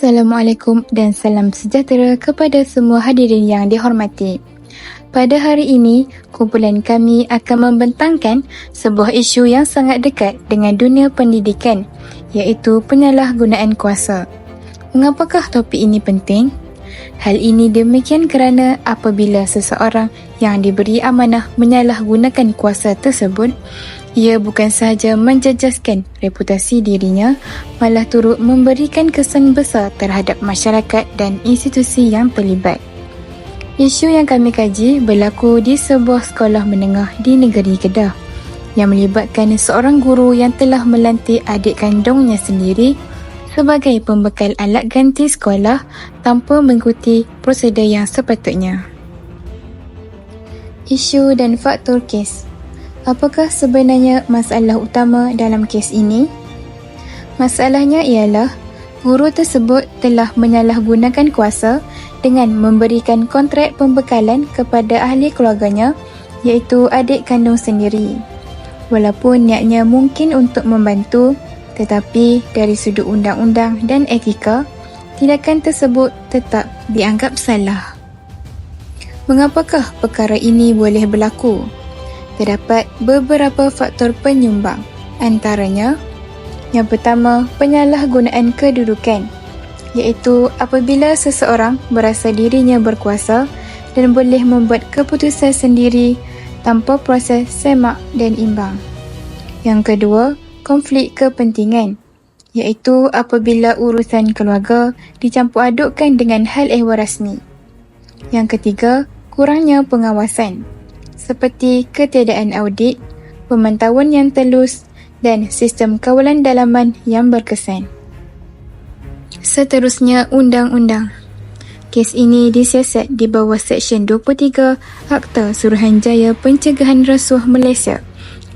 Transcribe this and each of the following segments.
Assalamualaikum dan salam sejahtera kepada semua hadirin yang dihormati. Pada hari ini, kumpulan kami akan membentangkan sebuah isu yang sangat dekat dengan dunia pendidikan iaitu penyalahgunaan kuasa. Mengapakah topik ini penting? Hal ini demikian kerana apabila seseorang yang diberi amanah menyalahgunakan kuasa tersebut, ia bukan sahaja menjejaskan reputasi dirinya, malah turut memberikan kesan besar terhadap masyarakat dan institusi yang terlibat. Isu yang kami kaji berlaku di sebuah sekolah menengah di negeri Kedah yang melibatkan seorang guru yang telah melantik adik kandungnya sendiri sebagai pembekal alat ganti sekolah tanpa mengikuti prosedur yang sepatutnya. Isu dan faktor kes Apakah sebenarnya masalah utama dalam kes ini? Masalahnya ialah guru tersebut telah menyalahgunakan kuasa dengan memberikan kontrak pembekalan kepada ahli keluarganya iaitu adik kandung sendiri. Walaupun niatnya mungkin untuk membantu tetapi dari sudut undang-undang dan etika tindakan tersebut tetap dianggap salah. Mengapakah perkara ini boleh berlaku? Terdapat beberapa faktor penyumbang antaranya yang pertama penyalahgunaan kedudukan iaitu apabila seseorang berasa dirinya berkuasa dan boleh membuat keputusan sendiri tanpa proses semak dan imbang. Yang kedua, konflik kepentingan iaitu apabila urusan keluarga dicampur adukkan dengan hal ehwal rasmi. Yang ketiga, kurangnya pengawasan seperti ketiadaan audit, pemantauan yang telus dan sistem kawalan dalaman yang berkesan. Seterusnya, undang-undang. Kes ini disiasat di bawah Seksyen 23 Akta Suruhanjaya Pencegahan Rasuah Malaysia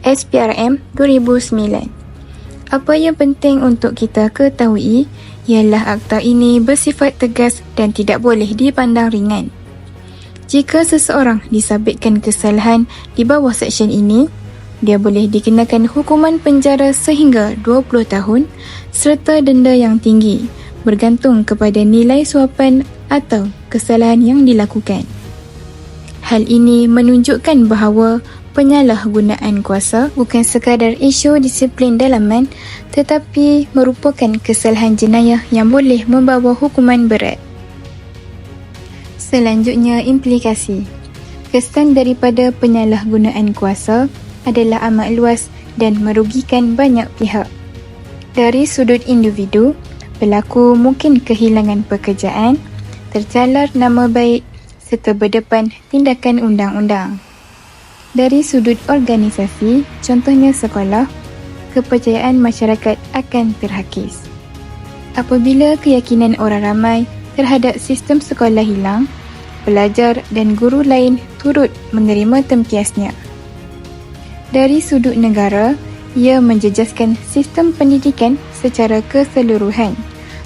SPRM 2009. Apa yang penting untuk kita ketahui ialah akta ini bersifat tegas dan tidak boleh dipandang ringan. Jika seseorang disabitkan kesalahan di bawah seksyen ini, dia boleh dikenakan hukuman penjara sehingga 20 tahun serta denda yang tinggi bergantung kepada nilai suapan atau kesalahan yang dilakukan. Hal ini menunjukkan bahawa penyalahgunaan kuasa bukan sekadar isu disiplin dalaman tetapi merupakan kesalahan jenayah yang boleh membawa hukuman berat. Selanjutnya, implikasi. Kesan daripada penyalahgunaan kuasa adalah amat luas dan merugikan banyak pihak. Dari sudut individu, pelaku mungkin kehilangan pekerjaan, tercalar nama baik serta berdepan tindakan undang-undang. Dari sudut organisasi, contohnya sekolah, kepercayaan masyarakat akan terhakis. Apabila keyakinan orang ramai terhadap sistem sekolah hilang, pelajar dan guru lain turut menerima tempiasnya. Dari sudut negara, ia menjejaskan sistem pendidikan secara keseluruhan,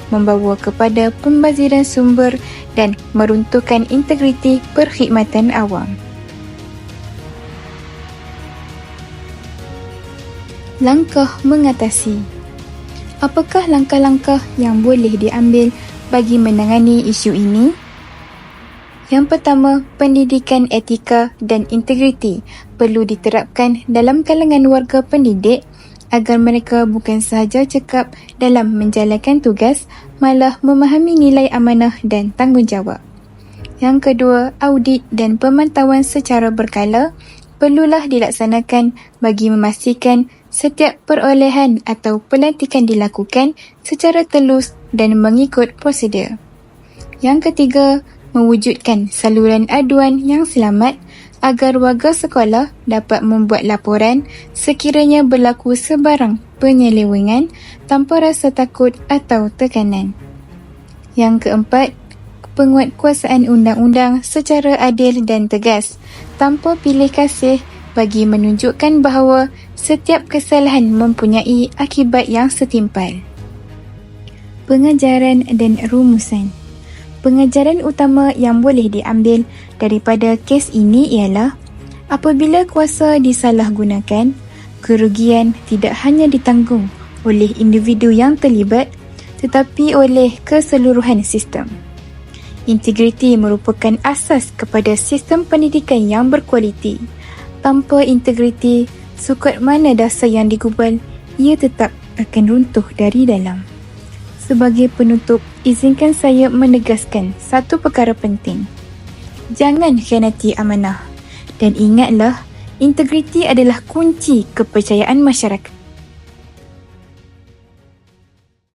membawa kepada pembaziran sumber dan meruntuhkan integriti perkhidmatan awam. Langkah mengatasi Apakah langkah-langkah yang boleh diambil bagi menangani isu ini? Yang pertama, pendidikan etika dan integriti perlu diterapkan dalam kalangan warga pendidik agar mereka bukan sahaja cekap dalam menjalankan tugas malah memahami nilai amanah dan tanggungjawab. Yang kedua, audit dan pemantauan secara berkala perlulah dilaksanakan bagi memastikan setiap perolehan atau pelantikan dilakukan secara telus dan mengikut prosedur. Yang ketiga, mewujudkan saluran aduan yang selamat agar warga sekolah dapat membuat laporan sekiranya berlaku sebarang penyelewengan tanpa rasa takut atau tekanan. Yang keempat, penguatkuasaan undang-undang secara adil dan tegas tanpa pilih kasih bagi menunjukkan bahawa setiap kesalahan mempunyai akibat yang setimpal. Pengajaran dan rumusan Pengajaran utama yang boleh diambil daripada kes ini ialah apabila kuasa disalahgunakan, kerugian tidak hanya ditanggung oleh individu yang terlibat tetapi oleh keseluruhan sistem. Integriti merupakan asas kepada sistem pendidikan yang berkualiti. Tanpa integriti, sukut mana dasar yang digubal, ia tetap akan runtuh dari dalam. Sebagai penutup, izinkan saya menegaskan satu perkara penting. Jangan khianati amanah. Dan ingatlah, integriti adalah kunci kepercayaan masyarakat.